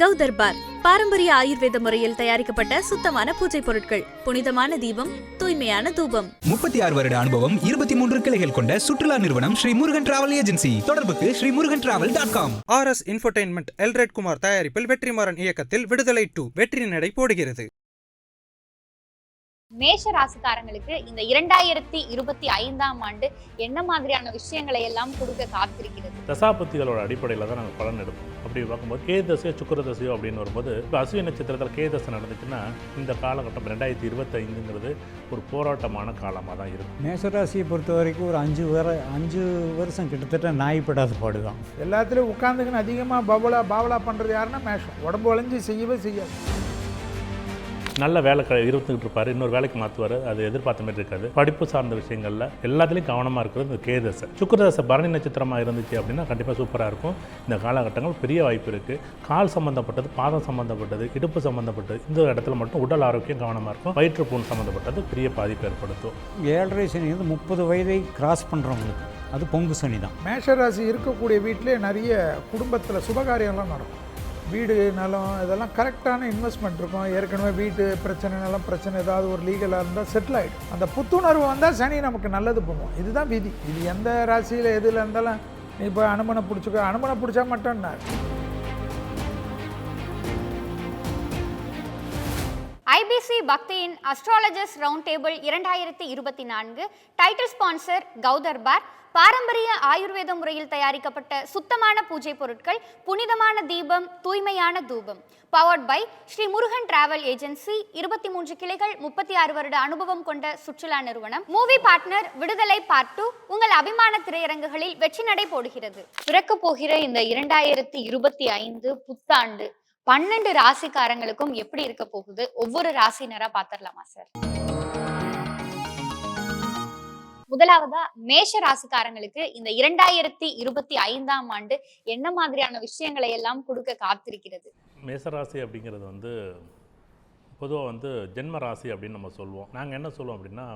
கௌதர்பார் பாரம்பரிய ஆயுர்வேத முறையில் தயாரிக்கப்பட்ட சுத்தமான பூஜை பொருட்கள். புனிதமான தீபம் தூய்மையான தூபம். முப்பத்தி ஆறு வருட அனுபவம் இருபத்தி மூன்று கிளைகள் கொண்ட சுற்றுலா நிறுவனம் ஸ்ரீ முருகன் டிராவல் ஏஜென்சி. தொடர்புக்கு Sri Murugan travel dot com. R S infotainment Elred Kumar தயாரிப்பில் வெற்றிமாறன் இயக்கத்தில் விடுதலை டூ வெற்றி நடை போடுகிறது. மேஷ ராசிக்காரங்களுக்கு இந்த இரண்டாயிரத்தி இருபத்தி ஐந்தாம் ஆண்டு என்ன மாதிரியான விஷயங்களை எல்லாம் கொடுக்க காத்திருக்கிறது? தசாபத்திகளோட அடிப்படையில் தான் நாங்கள் பலன் எடுப்போம். அப்படி பார்க்கும்போது கே தசையோ சுக்கர தசையோ அப்படின்னு வரும்போது இப்போ அசுய நட்சத்திரத்தில் கே தசை நடந்துச்சுன்னா இந்த காலகட்டம் ரெண்டாயிரத்தி இருபத்தைந்துங்கிறது ஒரு போராட்டமான காலமாக தான் இருக்கும். மேஷராசியை பொறுத்த வரைக்கும் ஒரு அஞ்சு வர அஞ்சு வருஷம் கிட்டத்தட்ட நாய்ப்படாத பாடுதான். எல்லாத்துலேயும் உட்காந்துக்கின்னு அதிகமாக பபுலா பாவலா பண்ணுறது யாருன்னா மேஷம். உடம்பு வளைஞ்சு செய்யவே செய்யாது. நல்ல வேலை க இருந்துகிட்டு இருப்பார் இன்னொரு வேலைக்கு மாற்றுவார் அது எதிர்பார்த்த மாதிரி இருக்காது. படிப்பு சார்ந்த விஷயங்களில் எல்லாத்துலேயும் கவனமாக இருக்கிறது இந்த கே தசை சுக்கர தசை பரணி நட்சத்திரமாக இருந்துச்சு அப்படின்னா கண்டிப்பாக சூப்பராக இருக்கும். இந்த காலகட்டங்கள் பெரிய வாய்ப்பு இருக்குது கால் சம்மந்தப்பட்டது பாதம் சம்மந்தப்பட்டது இடுப்பு சம்மந்தப்பட்டது இந்த இடத்துல மட்டும் உடல் ஆரோக்கியம் கவனமாக இருக்கும். வயிற்றுப்புண் சம்மந்தப்பட்டது பெரிய பாதிப்பு ஏற்படுத்தும். ஏழரை சனி வந்து முப்பது வயதை கிராஸ் பண்ணுறவங்களுக்கு அது பொங்கு சனி தான் மேஷராசி இருக்கக்கூடிய வீட்டிலே நிறைய குடும்பத்தில் சுபகாரியம்லாம் நடக்கும். வீடு நிலம் இதெல்லாம் கரெக்டான இன்வெஸ்ட்மெண்ட் இருக்கும். ஏற்கனவே வீட்டு பிரச்சனை நிலம் பிரச்சனை ஏதாவது ஒரு லீகலாக இருந்தால் செட்டில் ஆகிடும் அந்த புத்துணர்வு வந்தால் சனி நமக்கு நல்லது பண்ணுவோம் இதுதான் விதி. இது எந்த ராசியில் எதில் இருந்தாலும் நீ இப்போ அனுமனை பிடிச்சிக்கோ. அனுமனை பிடிச்சா மட்டும் நான் ஐபிசி பக்தியின் அஸ்ட்ராலஜர்ஸ் ரவுண்ட் டேபிள் இரண்டாயிரத்தி இருபத்தி நான்கு. டைட்டில் ஸ்பான்சர் கௌதர்பார் பாரம்பரிய ஆயுர்வேத முறையில் தயாரிக்கப்பட்ட சுத்தமான பூஜை பொருட்கள் புனிதமான தீபம் தூய்மையான தூபம். Powered by Sri Murugan travel agency இருபத்தி மூன்று கிளைகள் முப்பத்தி ஆறு வருட அனுபவம் கொண்ட சுற்றுலா நிறுவனம். Movie partner Viduthalai part two உங்கள் அபிமான திரையரங்குகளில் வெற்றி நடை போடுகிறது. பிறக்க போகிற இந்த இரண்டாயிரத்தி இருபத்தி ஐந்து புத்தாண்டு பன்னெண்டு ராசிக்காரங்களுக்கும் எப்படி இருக்க போகுது? ஒவ்வொரு ராசினரா பாத்திரலாமா சார் முதலாவதா மேஷ ராசிக்காரங்களுக்கு இந்த இரண்டாயிரத்தி இருபத்தி ஐந்தாம் ஆண்டு என்ன மாதிரியான விஷயங்களை எல்லாம் கொடுக்க காத்திருக்கிறது? மேசராசி அப்படிங்கிறது வந்து பொதுவாக வந்து ஜென்ம ராசி அப்படின்னு நம்ம சொல்லுவோம் நாங்கள் என்ன சொல்லுவோம் அப்படின்னா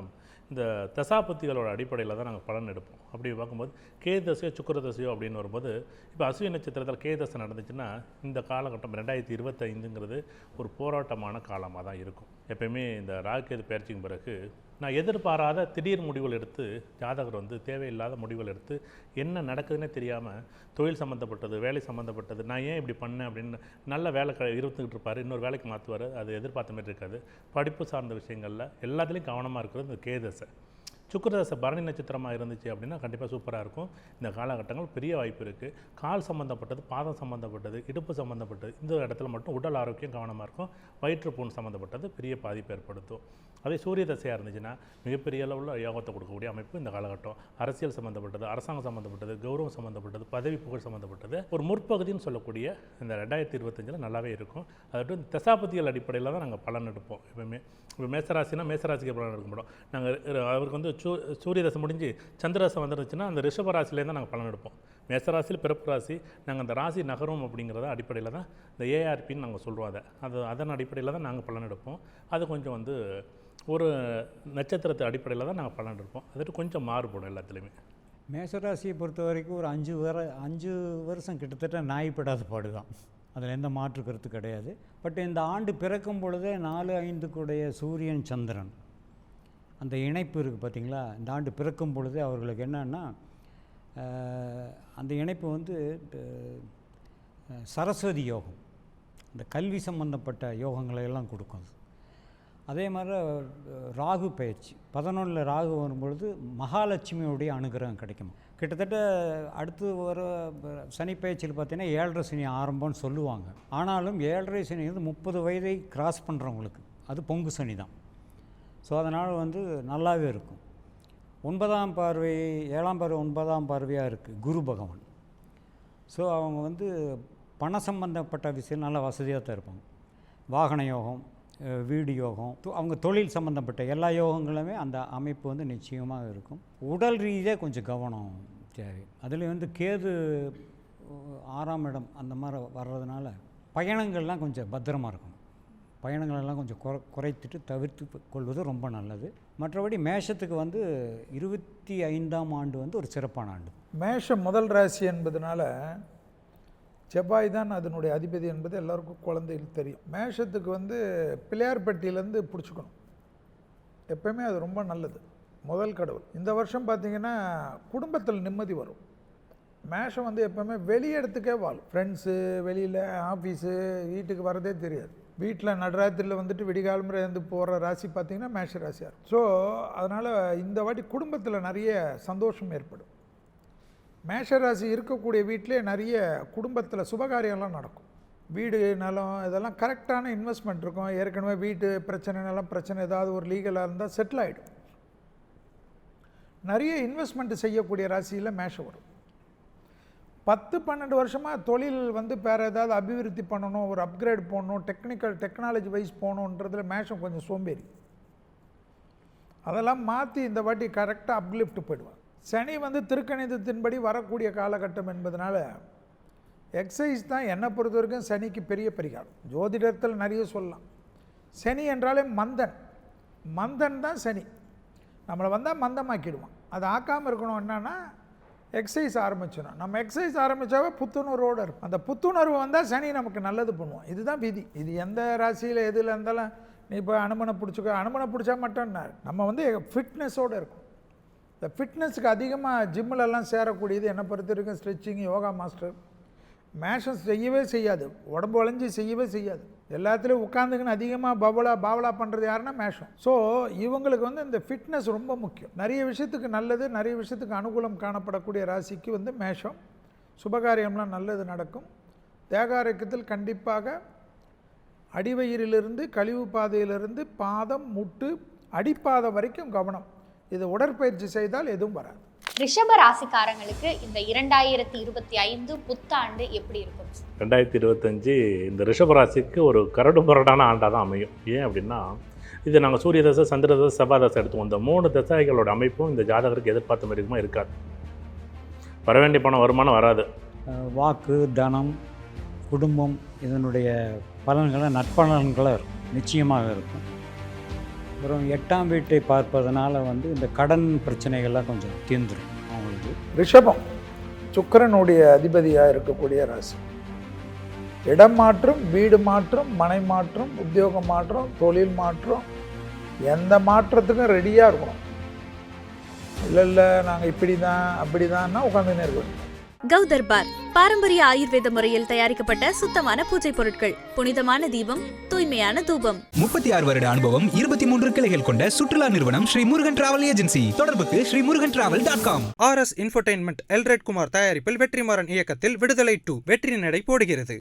இந்த தசாபத்திகளோட அடிப்படையில் தான் நாங்கள் பலன் எடுப்போம். அப்படி பார்க்கும்போது கே தசையோ சுக்கர தசையோ அப்படின்னு வரும்போது இப்போ அசுவி நட்சத்திரத்தில் கே தசை நடந்துச்சுன்னா இந்த காலகட்டம் ரெண்டாயிரத்தி இருபத்தைந்துங்கிறது ஒரு போராட்டமான காலமாக தான் இருக்கும். எப்பயுமே இந்த ராகுகேது பயிற்சிக்கு பிறகு நான் எதிர்பாராத திடீர் முடிவுகள் எடுத்து ஜாதகர் வந்து தேவையில்லாத முடிவுகள் எடுத்து என்ன நடக்குதுன்னே தெரியாமல் தொழில் சம்மந்தப்பட்டது வேலை சம்மந்தப்பட்டது நான் ஏன் இப்படி பண்ணேன் அப்படின்னு நல்ல வேலை க இருந்துக்கிட்டு இருப்பார் இன்னொரு வேலைக்கு மாற்றுவார் அது எதிர்பார்த்த மாதிரி இருக்காது. படிப்பு சார்ந்த விஷயங்களில் எல்லாத்துலேயும் கவனமாக இருக்கிறது இந்த கேதசை சுக்கரதசை பரணி நட்சத்திரமாக இருந்துச்சு அப்படின்னா கண்டிப்பாக சூப்பராக இருக்கும். இந்த காலகட்டங்கள் பெரிய வாய்ப்பு இருக்குது கால் சம்மந்தப்பட்டது பாதம் சம்மந்தப்பட்டது இடுப்பு சம்மந்தப்பட்டது இந்த இடத்துல மட்டும் உடல் ஆரோக்கியம் கவனமாக இருக்கும். வயிற்றுப்புண் சம்மந்தப்பட்டது பெரிய பாதிப்பு ஏற்படுத்தும். அதே சூரிய தசையாக இருந்துச்சுன்னா மிகப்பெரிய அளவில் யோகத்தை கொடுக்கக்கூடிய அமைப்பு இந்த காலகட்டம். அரசியல் சம்மந்தப்பட்டது அரசாங்கம் சம்மந்தப்பட்டது கௌரவம் சம்மந்தப்பட்டது பதவி புகழ் சம்மந்தப்பட்டது ஒரு முற்பகுதின்னு சொல்லக்கூடிய இந்த ரெண்டாயிரத்தி இருபத்தஞ்சில் நல்லாவே இருக்கும். அதாவது இந்த தசாபதிகள் அடிப்படையில் தான் நாங்கள் பலன் எடுப்போம் எப்பவுமே இப்போ மேசராசினா மேசராசிக்கு பலன் எடுக்க மாட்டோம். நாங்கள் அவருக்கு வந்து சூ சூரிய தசை முடிஞ்சு சந்திரதசை வந்துருச்சுன்னா அந்த ரிஷபராசிலேருந்து நாங்கள் பலன் எடுப்போம். மேசராசியில் பிறப்பு ராசி நாங்கள் அந்த ராசி நகரம் அப்படிங்கிறத அடிப்படையில் தான் இந்த ஏஆர்பின்னு நாங்கள் சொல்கிறோம் அதை. அது அதன் அடிப்படையில் தான் நாங்கள் பலன் எடுப்போம். அது கொஞ்சம் வந்து ஒரு நட்சத்திரத்து அடிப்படையில் தான் நாங்கள் பலன் எடுப்போம். அது கொஞ்சம் மாறுபடும் எல்லாத்துலேயுமே. மேஷராசியை பொறுத்த வரைக்கும் ஒரு அஞ்சு வர அஞ்சு வருஷம் கிட்டத்தட்ட நாய்ப்படாத பாடுதான். அதில் எந்த மாற்று கருத்து கிடையாது. பட் இந்த ஆண்டு பிறக்கும் பொழுதே நாலு ஐந்துக்குடைய சூரியன் சந்திரன். அந்த இணைப்பு இருக்குது பார்த்தீங்களா? இந்த ஆண்டு பிறக்கும் பொழுது அவர்களுக்கு என்னன்னா அந்த இணைப்பு வந்து சரஸ்வதி யோகம். இந்த கல்வி சம்பந்தப்பட்ட யோகங்களை எல்லாம் கொடுக்கும் அது. அதே மாதிரி ராகு பயிற்சி. பதினொன்றில் ராகு வரும்பொழுது மகாலட்சுமியுடைய அனுகிரகம் கிடைக்கும். கிட்டத்தட்ட அடுத்து வர சனி பயிற்சியில் பார்த்தீங்கன்னா ஏழரை சனி ஆரம்பம்னு சொல்லுவாங்க. ஆனாலும் ஏழரை சனி வந்து முப்பது வயதை கிராஸ் பண்ணுறவங்களுக்கு அது பொங்கு சனி தான். ஸோ அதனால் வந்து நல்லாவே இருக்கும். ஒன்பதாம் பார்வை ஏழாம் பார்வை ஒன்பதாம் பார்வையாக இருக்குது குரு பகவான். ஸோ அவங்க வந்து பண சம்பந்தப்பட்ட விஷயம் நல்லா வசதியாக தான் இருப்பாங்க. வாகன யோகம் வீடு யோகம் அவங்க தொழில் சம்மந்தப்பட்ட எல்லா யோகங்களுமே அந்த அமைப்பு வந்து நிச்சயமாக இருக்கும். உடல் ரீதியாக கொஞ்சம் கவனம் தேவை. அதில் வந்து கேது ஆறாம் இடம் அந்த மாதிரி வர்றதுனால பயணங்கள்லாம் கொஞ்சம் பத்திரமா இருக்கும் பயணங்களெல்லாம் கொஞ்சம் குறை குறைத்துட்டு தவிர்த்து கொள்வது ரொம்ப நல்லது. மற்றபடி மேஷத்துக்கு வந்து இருபத்தி ஐந்தாம் ஆண்டு வந்து ஒரு சிறப்பான ஆண்டு. மேஷம் முதல் ராசி என்பதனால செவ்வாய் தான் அதனுடைய அதிபதி என்பது எல்லாருக்கும் குழந்தைகளுக்கு தெரியும். மேஷத்துக்கு வந்து பிள்ளையார்பட்டியிலேருந்து பிடிச்சிக்கணும். எப்பயுமே அது ரொம்ப நல்லது. முதல் கடவுள். இந்த வருஷம் பார்த்தீங்கன்னா குடும்பத்தில் நிம்மதி வரும். மேஷம் வந்து எப்போவுமே வெளி இடத்துக்கே வாழும். ஃப்ரெண்ட்ஸு வெளியில் ஆஃபீஸு வீட்டுக்கு வரதே தெரியாது. வீட்டில் நடராத்திரியில் வந்துட்டு விடிகாலம்பரை வந்து போகிற ராசி பார்த்தீங்கன்னா மேஷ ராசியாக இருக்கும் ஸோ அதனால் இந்த வாட்டி குடும்பத்தில் நிறைய சந்தோஷம் ஏற்படும். மேஷ ராசி இருக்கக்கூடிய வீட்டிலே நிறைய குடும்பத்தில் சுபகாரியம்லாம் நடக்கும். வீடு நிலம் இதெல்லாம் கரெக்டான இன்வெஸ்ட்மெண்ட் இருக்கும். ஏற்கனவே வீட்டு பிரச்சனை நிலம் பிரச்சனை ஏதாவது ஒரு லீகலாக இருந்தால் செட்டில் ஆகிடும் நிறைய இன்வெஸ்ட்மெண்ட் செய்யக்கூடிய ராசியில் மேஷம் வரும். பத்து பன்னெண்டு வருஷமாக தொழில் வந்து வேறு ஏதாவது அபிவிருத்தி பண்ணணும் ஒரு அப்கிரேட் போகணும் டெக்னிக்கல் டெக்னாலஜி வைஸ் போகணுன்றதுல மேஷம் கொஞ்சம் சோம்பேறி. அதெல்லாம் மாற்றி இந்த வாட்டி கரெக்டாக அப்லிஃப்ட் போயிடுவாங்க சனி வந்து திருக்கணிதத்தின்படி வரக்கூடிய காலகட்டம் என்பதனால எக்ஸசைஸ் தான் என்னை பொறுத்த வரைக்கும் சனிக்கு பெரிய பரிகாரம். ஜோதிடத்தில் நிறைய சொல்லலாம். சனி என்றாலே மந்தன். மந்தன் தான் சனி. நம்மளை வந்தால் மந்தமாக்கிடுவான். அதை ஆக்காமல் இருக்கணும் என்னன்னா எக்ஸசைஸ் ஆரம்பிச்சிடும் நம்ம எக்ஸசைஸ் ஆரம்பித்தாவே புத்துணர்வோடு இருக்கும் அந்த புத்துணர்வு வந்தால் சனி நமக்கு நல்லது பண்ணுவோம் இதுதான் விதி. இது எந்த ராசியில் எதில் இருந்தாலும் நீ இப்போ அனுமனை பிடிச்சிக்கோ. அனுமனை பிடிச்சா மட்டும் நம்ம வந்து ஃபிட்னஸோடு இருக்கும். இந்த ஃபிட்னஸுக்கு அதிகமாக ஜிம்மிலெல்லாம் சேரக்கூடியது என்னை பொறுத்த வரைக்கும் ஸ்ட்ரெச்சிங் யோகா மாஸ்டர் மேஷம் செய்யவே செய்யாது. உடம்பு வளைஞ்சு செய்யவே செய்யாது. எல்லாத்துலேயும் உட்காந்துக்கின்னு அதிகமாக பவலா பாவலா பண்ணுறது யாருன்னா மேஷம். ஸோ இவங்களுக்கு வந்து இந்த ஃபிட்னஸ் ரொம்ப முக்கியம். நிறைய விஷயத்துக்கு நல்லது நிறைய விஷயத்துக்கு அனுகூலம் காணப்படக்கூடிய ராசிக்கு வந்து மேஷம். சுபகாரியம்லாம் நல்லது நடக்கும். தேகாரக்கத்தில் கண்டிப்பாக அடிவயிறிலிருந்து கழிவு பாதையிலிருந்து பாதம் முட்டு அடிப்பாதம் வரைக்கும் கவனம். இது உடற்பயிற்சி செய்தால் எதுவும் வராது. ரிஷப ராசிக்காரங்களுக்கு இந்த இரண்டாயிரத்தி இருபத்தி ஐந்து புத்தாண்டு எப்படி இருக்கும்? ரெண்டாயிரத்தி இருபத்தஞ்சி இந்த ரிஷபராசிக்கு ஒரு கரடு முரடான ஆண்டாக தான் அமையும். ஏன் அப்படின்னா இது நாங்கள் சூரிய தசை சந்திர தசை செவ்வாய் தசை எடுத்துவோம் இந்த மூணு தசைகளோட அமைப்பும் இந்த ஜாதகருக்கு எதிர்பார்த்த மாதிரி இருக்குமா? இருக்காது. வர வேண்டிய பணம் வருமானம் வராது. வாக்கு தனம் குடும்பம் இதனுடைய பலன்களை நற்பலன்களாக இருக்கும். நிச்சயமாக இருக்கும். அப்புறம் எட்டாம் வீட்டை பார்ப்பதனால வந்து இந்த கடன் பிரச்சனைகள்லாம் கொஞ்சம் தீர்ந்துடும் அவங்களுக்கு ரிஷபம். சுக்கரனுடைய அதிபதியாக இருக்கக்கூடிய ராசி. இடம் மாற்றம் வீடு மாற்றம் மனை மாற்றம் உத்தியோக மாற்றம் தொழில் மாற்றம் எந்த மாற்றத்துக்கும் ரெடியாக இருக்கணும். இல்லை இல்லை நாங்கள் இப்படி தான் அப்படி தான்னா உட்காந்துன்னு இருக்கணும். கௌதர்பார் பாரம்பரிய ஆயுர்வேத முறையில் தயாரிக்கப்பட்ட சுத்தமான பூஜை பொருட்கள். புனிதமான தீபம் தூய்மையான தூபம். முப்பத்தி ஆறு வருட அனுபவம் இருபத்தி மூன்று கிளைகள் கொண்ட சுற்றுலா நிறுவனம் ஸ்ரீ முருகன் டிராவல் ஏஜென்சி. தொடர்புக்கு Sri Murugan travel dot com. RS infotainment Elred Kumar தயாரிப்பில் வெற்றிமாறன் இயக்கத்தில் விடுதலை டூ வெற்றி நடை போடுகிறது.